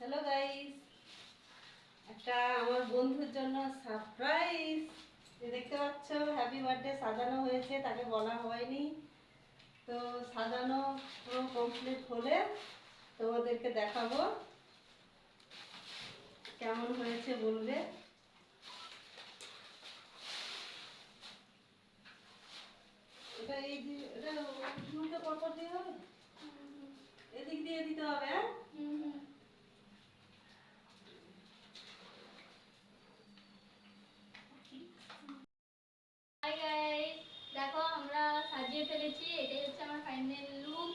Hello guys একটা আমার বন্ধুর জন্য সারপ্রাইজ দেখতে পাচ্ছ হ্যাপি বার্থডে সাজানো হয়েছে তাকে বলা হয়নি। তো সাজানো পুরো কমপ্লিট হলে তোমাদেরকে দেখাবো। কেমন হয়েছে বলবে? এটা এই এটা পরপর দিয়ে হবে? এদিক দিয়ে দিতে হবে হ্যাঁ হাই গাইস দেখো আমরা সাজিয়ে ফেলেছি এটাই হচ্ছে আমার ফাইনাল লুক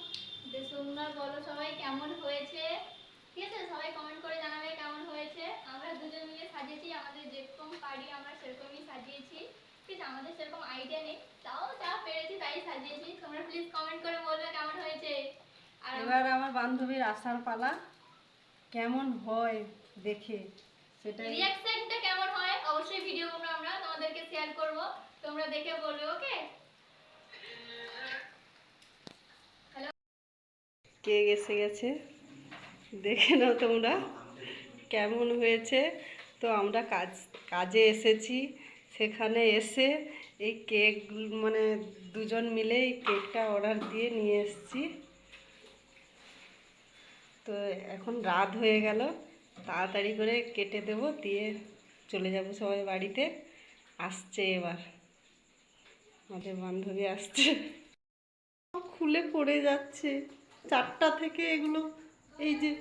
যে তোমরা বলো সবাই কেমন হয়েছে? ঠিক আছে সবাই কমেন্ট করে জানাবে কেমন হয়েছে। আমরা দুজন মিলে সাজিয়েছি আমাদের যেরকম পারি আমরা সেরকমই সাজিয়েছি। ঠিক আছে আমাদের সেরকম আইডিয়া নেই তাও যা পেরেছি তাই সাজিয়েছি। তোমরা প্লিজ কমেন্ট করে বলবে কেমন হয়েছে। আর এবার আমার বান্ধবীর আসার পালা কেমন হয় দেখে সেটাই। রিয়াকশনটা কেমন হয় অবশ্যই ভিডিও আমরা তোমাদেরকে শেয়ার করব। তোমরা দেখে বলবে কে এসে গেছে? দেখে নাও তোমরা কেমন হয়েছে। তো আমরা কাজ, কাজে এসেছি। সেখানে এসে এই কেক মানে দুজন মিলে এই কেকটা অর্ডার দিয়ে নিয়ে এসেছি। তো এখন রাত হয়ে গেল। তাড়াতাড়ি করে কেটে দেব, দিয়ে চলে যাব সবাই বাড়িতে। আসছে এবার। আমাদের বান্ধবী আসছে। খুলে পড়ে যাচ্ছে। চারটা থেকে এগুলো, এই যে।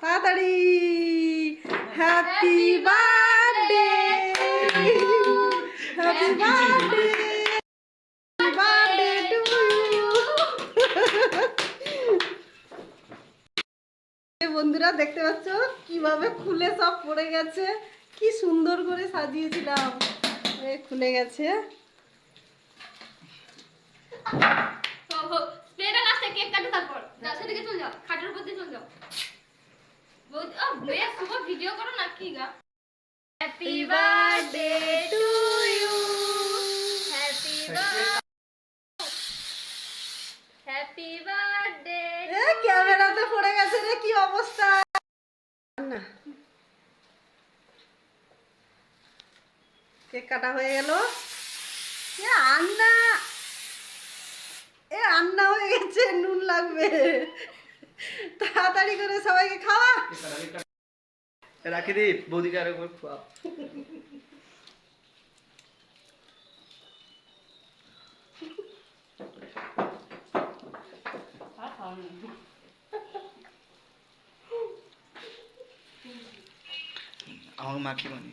তাড়াতাড়ি। হ্যাপি বার্থডে হ্যাপি বার্থডে বন্ধুরা, দেখতে পাচ্ছ? কীভাবে খুলে সব পড়ে গেছে? কি সুন্দর করে সাজিয়েছিলাম। খুলে গেছে। স্প্রেটা লাস্টে কেক কাটো তারপর। যাও সেদিকে চলে যাও খাটের উপর দিয়ে চলে যাও। বৌদি ও মেয়ে শুভ ভিডিও করো না কি গা? Happy birthday to you happy happy birthday এ ক্যামেরাতে পড়ে গেছে রে কি অবস্থা? না। কেক কাটা হয়ে গেল। এ আন্না এ আন্না হয়ে গেছে, নুন লাগবে। তাড়াতাড়ি করে সবাইকে খাওয়া। রাখি দি বৌদিকে আরও একবার খোয়া। আমাকে মাখি মানে